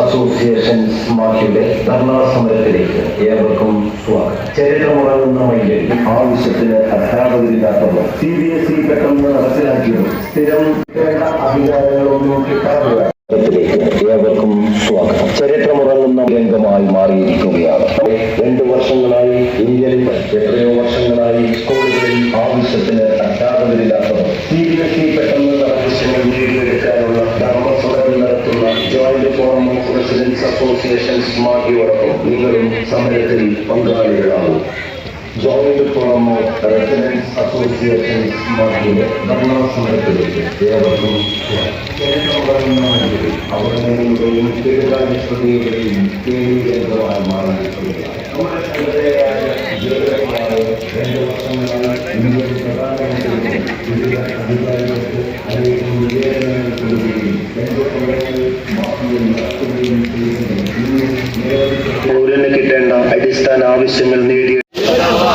Association മാഫിയുടെ dharna സമരത്തിലേക്ക് ഏവർക്കും സ്വാഗതം. ചരിത്രമുറങ്ങുന്ന മയ്യൽ ആവശ്യത്തിന് അധ്യാപകരില്ലാത്തവർ സി ബി എസ് ഇ പെട്ടെന്ന് നടപ്പിലാക്കിയതും സ്ഥിരം വേണ്ട അധികാരങ്ങളൊന്നും കിട്ടാറില്ല ഏവർക്കും സ്വാഗതം. ചരിത്രമുറങ്ങുന്ന രംഗമായി മാറിയിരിക്കുകയാണ്. രണ്ടു വർഷങ്ങളായി ഇന്ത്യയിൽ എത്രയോ വർഷങ്ങളായി സ്കൂളുകളിൽ ആവശ്യത്തിന് അധ്യാപകരില്ലാത്തവർ ലേഡീസ് അസോസിയേഷൻ മാഹിയോടൊപ്പം നിങ്ങളും സമരത്തിൽ പങ്കാളികളാവും joint forum of residence association മാഹിയുടെ dharna സമരത്തിലേക്ക് ഏവർക്കും അവിടെയും തിരുവനന്തപുരത്തിന്റെയും കേന്ദ്രീകൃതമായി മാറാൻ രണ്ട് വർഷങ്ങളായി ഇന്ത്യയുടെ പ്രധാനമന്ത്രിയും വിവിധ അധികാരികൾക്ക് അറിയിക്കുന്ന നിവേദനങ്ങൾ കൊടുക്കുകയും രണ്ടു സമരങ്ങൾ പൗരന് കിട്ടേണ്ട അടിസ്ഥാന ആവശ്യങ്ങൾ നേടി ധർണാ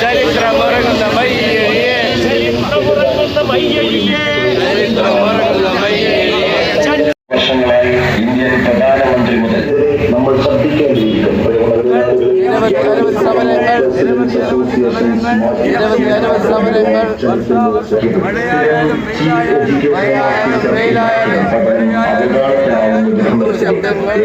ചരിത്രമറങ്ങുന്ന മയ്യഴിയെ ചരിത്രമറങ്ങുന്ന മയ്യഴിയെ ചരിത്രമറങ്ങുന്ന മയ്യഴിയെ വർഷങ്ങളായി ഇന്ത്യയിൽ പ്രധാനമന്ത്രി മുതൽ നമ്മൾ ശ്രദ്ധിക്കേണ്ടിയിട്ടുണ്ട് നിരവധി സമരങ്ങൾ നിരവധി അനവധി സമരങ്ങൾ മഴയായാലും മഴയായാലും വെയിലായാലും ശബ്ദങ്ങൾ.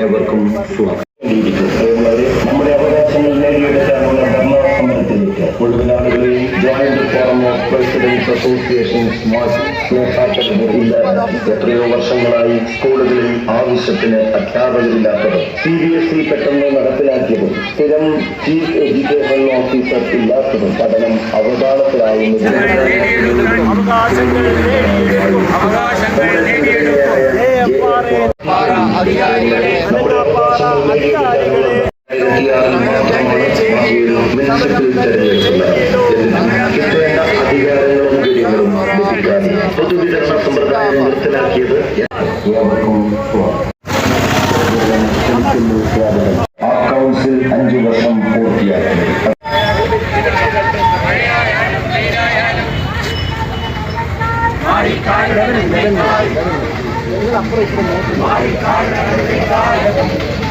മുഴുവൻ ആളുകളെയും joint forum of presidents association എത്രയോ വർഷങ്ങളായി സ്കൂളുകളിൽ ആവശ്യത്തിന് അധ്യാപകരില്ലാത്തത്. സി ബി എസ് ഇ പെട്ടെന്ന് നടപ്പിലാക്കിയതും. സ്ഥിരം ചീഫ് എഡ്യൂക്കേഷൻ ഓഫീസർ ഇല്ലാത്തതും. പഠനം അവതാളത്തിലായിരുന്നു അധികാരികളെ പൊതുവിതരണ സമ്പ്രദായം നിർത്തലാക്കിയത് ഏവർക്കും സ്വാഗതം ആ കൗൺസിൽ അഞ്ചു വർഷം പൂർത്തിയാക്കി മാഫിയം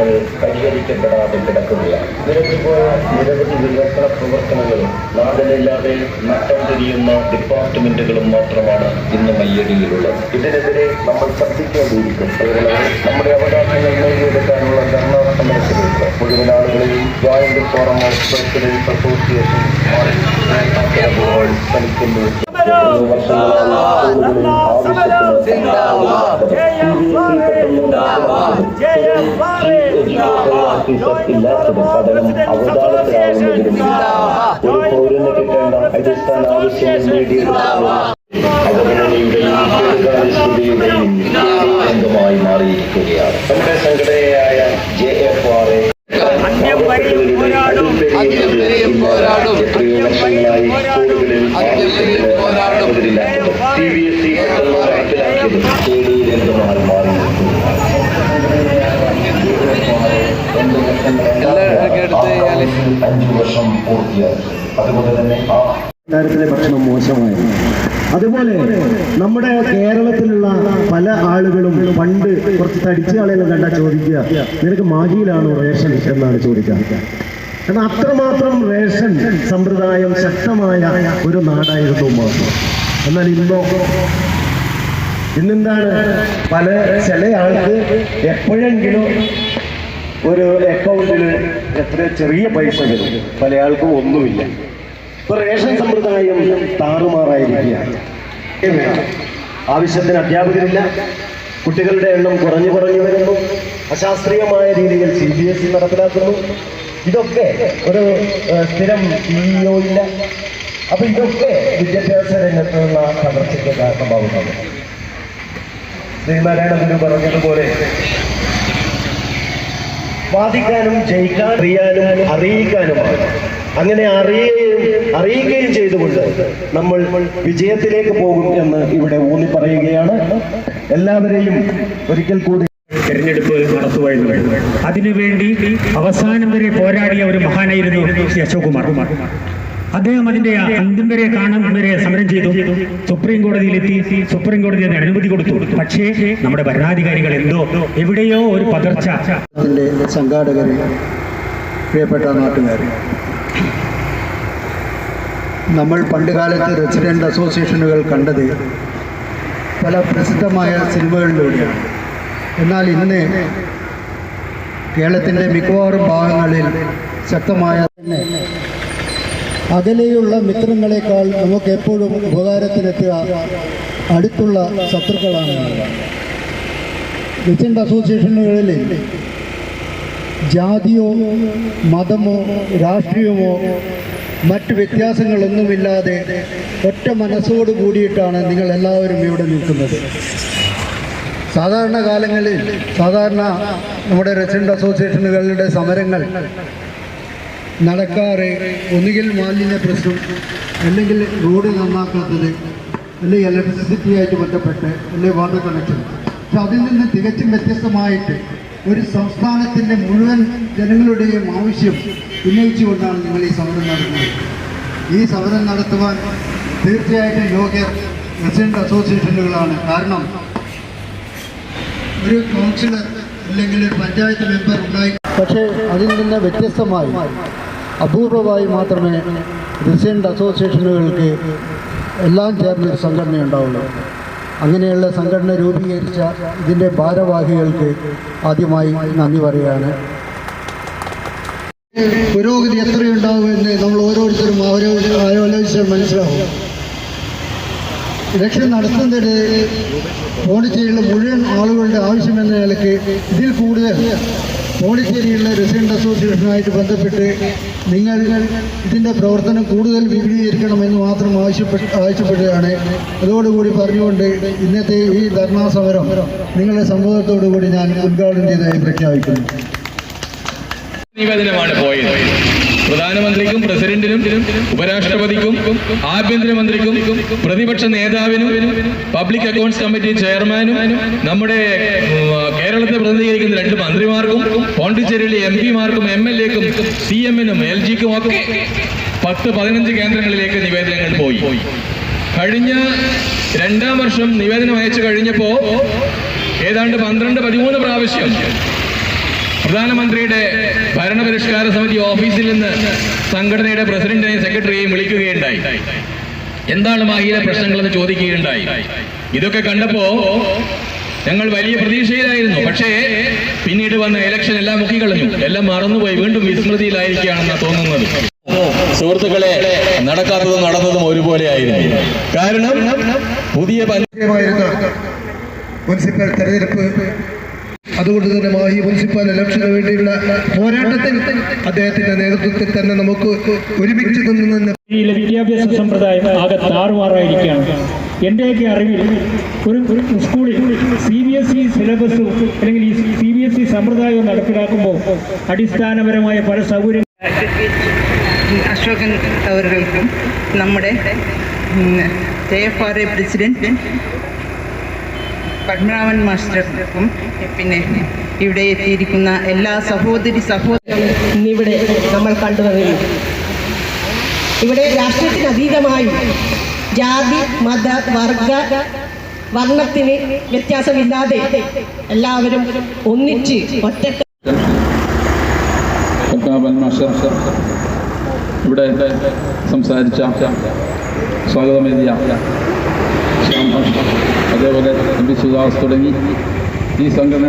പ്രശ്നങ്ങൾ പരിഹരിക്കപ്പെടാതെ കിടക്കുകയാണ്. നിരത്തിപ്പോയ നിരവധി വികസന പ്രവർത്തനങ്ങളും നാടനില്ലാതെ നട്ടം തിരിയുന്ന ഡിപ്പാർട്ട്മെന്റുകളും മാത്രമാണ് ഇന്ന് മയ്യടിയിലുള്ളത്. ഇതിനെതിരെ നമ്മൾ ശ്രദ്ധിക്കേണ്ടിയിരിക്കും അതുപോലെ നമ്മുടെ അവകാശങ്ങൾ നേടിയെടുക്കാനുള്ള ധർണാ സമരത്തിലേക്ക് മുഴുവൻ ആളുകളെയും joint forum of presidents association ശ്രമിക്കുന്നു ഇല്ലാത്തത് പഠനം അവതാളത്തിലാവുന്നതിനും ഒരു പൗരന് കിട്ടേണ്ട അടിസ്ഥാന ആവശ്യങ്ങൾ നേടിയെടുക്കാനുള്ള അവഗണനയുടെയും കീഴ്കാര്യസ്ഥതയുടെയും അംഗമായി മാറിയിരിക്കുകയാണ് നമ്മുടെ സംഘടനയായ അന്യം വരെയും പോരാടും. അന്യം വരെയും പോരാടും. എത്രയോ വർഷങ്ങളായി സ്കൂളുകളിൽ അന്യം വരെയും പോരാടും. സി ബി എസ് ഇ അഞ്ചു വർഷം പൂർത്തിയാക്കി അതുകൊണ്ട് തന്നെ ആ തരത്തിലെ ഭക്ഷണം മോശമായിരുന്നു അതുപോലെ നമ്മുടെ കേരളത്തിലുള്ള പല ആളുകളും പണ്ട് കുറച്ച് തടിച്ച ആളുകൾ കണ്ടാൽ ചോദിക്കുക നിനക്ക് മാഹിയിലാണോ റേഷൻ? എന്നാണ് ചോദിക്കുക. കാരണം അത്രമാത്രം റേഷൻ സമ്പ്രദായം ശക്തമായ ഒരു നാടായിരുന്നു മാത്രം എന്നാൽ ഇന്നോ ഇന്നെന്താണ് പല ചില ആൾക്ക് എപ്പോഴെങ്കിലും ഒരു അക്കൗണ്ടിൽ എത്ര ചെറിയ പൈസ വരും? പല ആൾക്കും ഒന്നുമില്ല. ഇപ്പൊ റേഷൻ സമ്പ്രദായം താറുമാറായിരിക്കുകയാണ്. ആവശ്യത്തിന് അധ്യാപകരില്ല. കുട്ടികളുടെ എണ്ണം കുറഞ്ഞു കുറഞ്ഞു വരുന്നു. അശാസ്ത്രീയമായ രീതിയിൽ സി ബി എസ് ഇ നടപ്പിലാക്കുന്നു. ഇതൊക്കെ ഒരു സ്ഥിരം സിഇഒ ഇല്ല. അപ്പൊ ഇതൊക്കെ വിദ്യാഭ്യാസ രംഗത്തുള്ള തകർച്ചയ്ക്ക് കാരണമാകുന്നത് ശ്രീനാരായണ ഗുരു പറഞ്ഞതുപോലെ വാദിക്കാനും ജയിക്കാൻ അറിയാനും അറിയിക്കാനുമാണ്. അങ്ങനെ അറിയുകയും അറിയിക്കുകയും ചെയ്തുകൊണ്ട് നമ്മൾ വിജയത്തിലേക്ക് പോകും എന്ന് ഇവിടെ ഊന്നി പറയുകയാണ്. എല്ലാവരെയും ഒരിക്കൽ കൂടി തെരഞ്ഞെടുപ്പ് നടത്തുമായിരുന്നു അതിനുവേണ്ടി അവസാനം വരെ പോരാടിയ ഒരു മഹാനായിരുന്നു ശ്രീ അശോക് കുമാർ അദ്ദേഹം അതിന്റെ അന്ത്യം വരെ കാണാൻ വരെ സമരം ചെയ്തു. സുപ്രീം കോടതിയിലെത്തി സുപ്രീം കോടതി അതിന് അനുമതി കൊടുത്തു. പക്ഷേ നമ്മുടെ ഭരണാധികാരികൾ എന്തോ എവിടെയോ ഒരു ത്തിന്റെ സംഘാടകരെ പ്രിയപ്പെട്ട നാട്ടുകാരെ നമ്മൾ പണ്ടുകാലത്ത് റെസിഡന്റ് അസോസിയേഷനുകൾ കണ്ടത് പല പ്രസിദ്ധമായ സിനിമകളിലൂടെയാണ്. എന്നാൽ ഇന്ന് കേരളത്തിന്റെ മിക്കവാറും ഭാഗങ്ങളിൽ ശക്തമായ അകലെയുള്ള മിത്രങ്ങളെക്കാൾ നമുക്ക് എപ്പോഴും ഉപകാരത്തിലെത്തുക അടുത്തുള്ള ശത്രുക്കളാണ് റെസിഡന്റ് അസോസിയേഷനുകളിൽ ജാതിയോ മതമോ രാഷ്ട്രീയമോ മറ്റ് വ്യത്യാസങ്ങളൊന്നുമില്ലാതെ ഒറ്റ മനസ്സോട് കൂടിയിട്ടാണ് നിങ്ങൾ എല്ലാവരും ഇവിടെ നിൽക്കുന്നത്. സാധാരണ കാലങ്ങളിൽ സാധാരണ നമ്മുടെ റെസിഡന്റ് അസോസിയേഷനുകളുടെ സമരങ്ങൾ നടക്കാറ് ഒന്നുകിൽ മാലിന്യ പ്രശ്നം അല്ലെങ്കിൽ റോഡ് നന്നാക്കാത്തത് അല്ലെങ്കിൽ ഇലക്ട്രിസിറ്റിയായിട്ട് ബന്ധപ്പെട്ട് അല്ലെങ്കിൽ വാട്ടർ കണക്ഷൻ പക്ഷെ അതിൽ നിന്ന് തികച്ചും വ്യത്യസ്തമായിട്ട് ഒരു സംസ്ഥാനത്തിന്റെ മുഴുവൻ ജനങ്ങളുടെയും ആവശ്യം ഉന്നയിച്ചുകൊണ്ടാണ് നിങ്ങൾ ഈ സമരം നടത്തുന്നത്. ഈ സമരം നടത്തുവാൻ തീർച്ചയായിട്ടും ലോക റെസിഡന്റ് അസോസിയേഷനുകളാണ്. കാരണം ഒരു കൗൺസിലർ അല്ലെങ്കിൽ ഒരു പഞ്ചായത്ത് മെമ്പർ ഉണ്ടായി പക്ഷേ അതിൽ നിന്ന് വ്യത്യസ്തമായി അപൂർവമായി മാത്രമേ റെസിഡന്റ് അസോസിയേഷനുകൾക്ക് എല്ലാം ചേർന്നൊരു സംഘടന ഉണ്ടാവുള്ളൂ അങ്ങനെയുള്ള സംഘടന രൂപീകരിച്ച ഇതിന്റെ ഭാരവാഹികൾക്ക് ആദ്യമായി നന്ദി പറയുകയാണ്. പുരോഗതി എത്രയുണ്ടാവുമെന്ന് നമ്മൾ ഓരോരുത്തരും അവരോട് ആലോചിച്ചാൽ മനസ്സിലാവും. ഇലക്ഷൻ നടത്തുന്നതിന് പോണ്ടിച്ചേരിയിലെ മുഴുവൻ ആളുകളുടെ ആവശ്യമെന്ന നിലയ്ക്ക് ഇതിൽ കൂടുതൽ പോണ്ടിച്ചേരിയിലുള്ള റെസിഡന്റ് അസോസിയേഷനുമായിട്ട് ബന്ധപ്പെട്ട് നിങ്ങൾ ഇതിന്റെ പ്രവർത്തനം കൂടുതൽ വിപുലീകരിക്കണമെന്ന് മാത്രം ആവശ്യപ്പെട്ട് ആവശ്യപ്പെടുകയാണ്. അതോടുകൂടി പറഞ്ഞുകൊണ്ട് ഇന്നത്തെ ഈ ധർണാ സമരം നിങ്ങളുടെ സംഭവത്തോടുകൂടി ഞാൻ ഉദ്ഘാടനം ചെയ്തതായി പ്രഖ്യാപിക്കുന്നു. നിവേദനമാണ് പോയത്. പ്രധാനമന്ത്രിക്കും പ്രസിഡന്റിനും ഉപരാഷ്ട്രപതിക്കും ആഭ്യന്തരമന്ത്രിക്കും പ്രതിപക്ഷ നേതാവിനും പബ്ലിക് അക്കൗണ്ട്സ് കമ്മിറ്റി ചെയർമാനും നമ്മുടെ കേരളത്തെ പ്രതിനിധീകരിക്കുന്ന രണ്ട് മന്ത്രിമാർക്കും പോണ്ടിച്ചേരിയിലെ എം പിമാർക്കും എം എൽ എക്കും സി എമ്മിനും എൽ ജിക്കും ഒക്കെ പത്ത് പതിനഞ്ച് കേന്ദ്രങ്ങളിലേക്ക് നിവേദനങ്ങൾ പോയി. കഴിഞ്ഞ രണ്ടാം വർഷം നിവേദനം അയച്ചു കഴിഞ്ഞപ്പോ ഏതാണ്ട് പന്ത്രണ്ട് പതിമൂന്ന് പ്രാവശ്യം പ്രധാനമന്ത്രിയുടെ ഭരണപരിഷ്കാര സമിതി ഓഫീസിൽ നിന്ന് സംഘടനയുടെ പ്രസിഡന്റിനെയും സെക്രട്ടറിയെയും വിളിക്കുകയുണ്ടായി. എന്താണ് മാഹിയിലെ പ്രശ്നങ്ങളെന്ന് ചോദിക്കുകയുണ്ടായി. ഇതൊക്കെ കണ്ടപ്പോ ഞങ്ങൾ വലിയ പ്രതീക്ഷയിലായിരുന്നു. പക്ഷേ പിന്നീട് വന്ന ഇലക്ഷൻ എല്ലാം മുക്കിക്കളഞ്ഞു. എല്ലാം മറന്നുപോയി. വീണ്ടും വിസ്മൃതിയിലായിരിക്കുകയാണെന്നാണ് തോന്നുന്നത്. സുഹൃത്തുക്കളെ നടക്കാത്തതും നടന്നതും ഒരുപോലെ ആയിരുന്നു. കാരണം പുതിയ മുനിസിപ്പൽ തെരഞ്ഞെടുപ്പ് അതുകൊണ്ട് തന്നെ മാഹി മുനിസിപ്പൽ ഇലക്ഷന് വേണ്ടിയുള്ള പോരാട്ടത്തിൽ അദ്ദേഹത്തിന്റെ നേതൃത്വത്തിൽ തന്നെ നമുക്ക് ഒരുമിച്ച് നിന്ന് വിദ്യാഭ്യാസ സമ്പ്രദായം ആകെ താറുമാറായിരിക്കുകയാണ് എന്റെയൊക്കെ അറിവിൽ ഒരു ഒരു സ്കൂളിൽ സി ബി എസ് ഇ സിലബസും അല്ലെങ്കിൽ ഈ സി ബി എസ് ഇ സമ്പ്രദായവും നടപ്പിലാക്കുമ്പോൾ അടിസ്ഥാനപരമായ പല സൗകര്യങ്ങളും അശോകൻ അവർക്കും നമ്മുടെ K F R A president Padmanabhan മാസ്റ്റർക്കും പിന്നെ ഇവിടെ എത്തിയിരിക്കുന്ന എല്ലാ സഹോദരി സഹോദരങ്ങളും ഇന്നിവിടെ നമ്മൾ കണ്ടുവരുന്നു ഇവിടെ രാഷ്ട്രത്തിനതീതമായി ജാതി മത വർഗ വർണത്തിന് വ്യത്യാസമില്ലാതെ എല്ലാവരും ഒന്നിച്ച് ഒറ്റ ഇവിടെ സംസാരിച്ച സ്വാഗതം എഴുതിയ അതേപോലെ എം പി സുദാസ് തുടങ്ങി. ഈ സംഘടന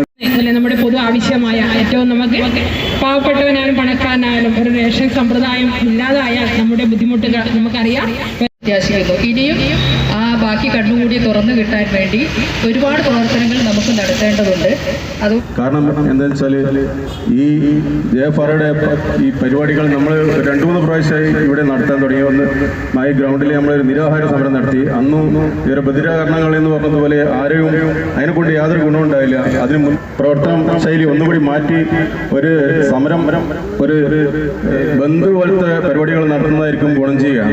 നമ്മുടെ പൊതു ആവശ്യമായ ഏറ്റവും നമുക്ക് പാവപ്പെട്ടവനായാലും പണക്കാരനായാലും ഒരു റേഷൻ സമ്പ്രദായം ഇല്ലാതായാൽ നമ്മുടെ ബുദ്ധിമുട്ടുകൾ നമുക്കറിയാം. ഇനിയും ബാക്കി കണ്ണുകൂടി തുറന്നു കിട്ടാൻ വേണ്ടി ഒരുപാട് പ്രവർത്തനങ്ങൾ നമുക്ക് നടത്തേണ്ടതുണ്ട്. അത് കാരണം എന്താ വെച്ചാൽ ഈ ജയഫാറയുടെ ഈ പരിപാടികൾ നമ്മൾ രണ്ടു മൂന്ന് പ്രാവശ്യമായി ഇവിടെ നടത്താൻ തുടങ്ങി. ഒന്ന് മായ ഗ്രൗണ്ടിൽ നമ്മളൊരു ഒരു നിരാഹാര സമരം നടത്തി. അന്നും ഇവരെ ബദിരാകരണങ്ങൾ എന്ന് പറഞ്ഞതുപോലെ ആരെയും അതിനെ കൊണ്ട് യാതൊരു ഗുണവും ഉണ്ടായില്ല. അതിന് മുൻ പ്രവർത്തന ശൈലി ഒന്നുകൂടി മാറ്റി ഒരു സമരം ഒരു ബന്ധു പോലത്തെ പരിപാടികൾ നടത്തുന്നതായിരിക്കും ഗുണം ചെയ്യുക.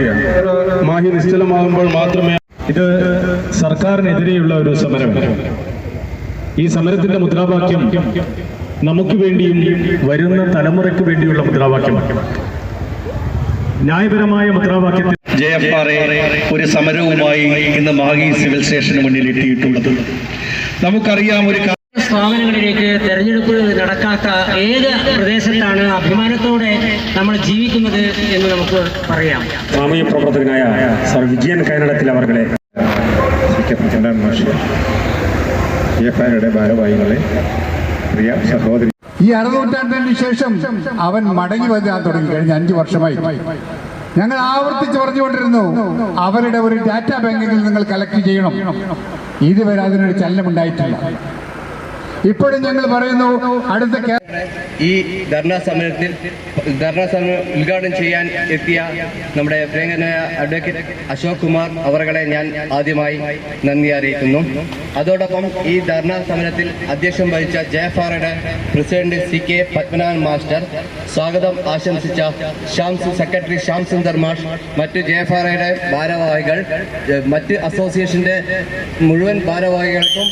മാഹി നിശ്ചലമാകുമ്പോൾ മാത്രമേ ഇത് സർക്കാരിനെതിരെയുള്ള ഒരു സമരം. ഈ സമരത്തിന്റെ മുദ്രാവാക്യം നമുക്ക് വേണ്ടിയും വരുന്ന തലമുറയ്ക്ക് വേണ്ടിയുള്ള മുദ്രാവാക്യമാണ് ന്യായപരമായ മുദ്രാവാക്യത്തിൽ ജെ എഫ് ആർ ഒരു സമരവുമായി ഇന്ന് മാഹി സിവിൽ സ്റ്റേഷന് മുന്നിൽ എത്തിയിട്ടുള്ളത്. നമുക്കറിയാം ഒരു സ്ഥാപനങ്ങളിലേക്ക് തെരഞ്ഞെടുപ്പ് നടക്കാത്ത ഏത് പ്രദേശത്താണ് അഭിമാനത്തോടെ നമ്മൾ ജീവിക്കുന്നത് എന്ന് നമുക്ക് പറയാം. സാമൂഹ്യ പ്രവർത്തകനായ സർ വിജയൻ കൈനടത്തിൽ അവർകളെ ഭാരവാഹികളെ പ്രിയ സഹോദരി ഈ അറുനൂറ്റാണ്ടിന് ശേഷം അവൻ മടങ്ങി വരാൻ തുടങ്ങി. കഴിഞ്ഞ അഞ്ചു വർഷമായി. ഞങ്ങൾ ആവർത്തിച്ച് പറഞ്ഞുകൊണ്ടിരുന്നു അവരുടെ ഒരു ഡാറ്റാ ബാങ്കിൽ നിങ്ങൾ കളക്ട് ചെയ്യണം. ഇതുവരെ അതിനൊരു ചലനമുണ്ടായിട്ടില്ല. ഇപ്പോഴും ഞങ്ങൾ പറയുന്നു അടുത്ത ഈ ധർണാ സമരത്തിൽ ധർണാ സമരം ഉദ്ഘാടനം ചെയ്യാൻ എത്തിയ നമ്മുടെ പ്രിയങ്കനായ അഡ്വക്കേറ്റ് അശോക് കുമാർ അവരുടെ ഞാൻ ആദ്യമായി നന്ദി അറിയിക്കുന്നു. അതോടൊപ്പം ഈ ധർണാ സമരത്തിൽ അധ്യക്ഷം വഹിച്ച ജയഫാറയുടെ president C K Padmanabhan master സ്വാഗതം ആശംസിച്ച ശ്യാംസ് സെക്രട്ടറി ശ്യാം സുന്ദർ മാഷ് മറ്റ് ജയഫാറയുടെ ഭാരവാഹികൾ മറ്റ് അസോസിയേഷന്റെ മുഴുവൻ ഭാരവാഹികൾക്കും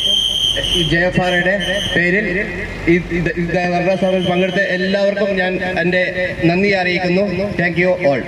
ജയഫാറയുടെ പേരിൽ പങ്കെടുത്ത എല്ലാവർക്കും ഞാൻ എന്റെ നന്ദി അറിയിക്കുന്നു. Thank you all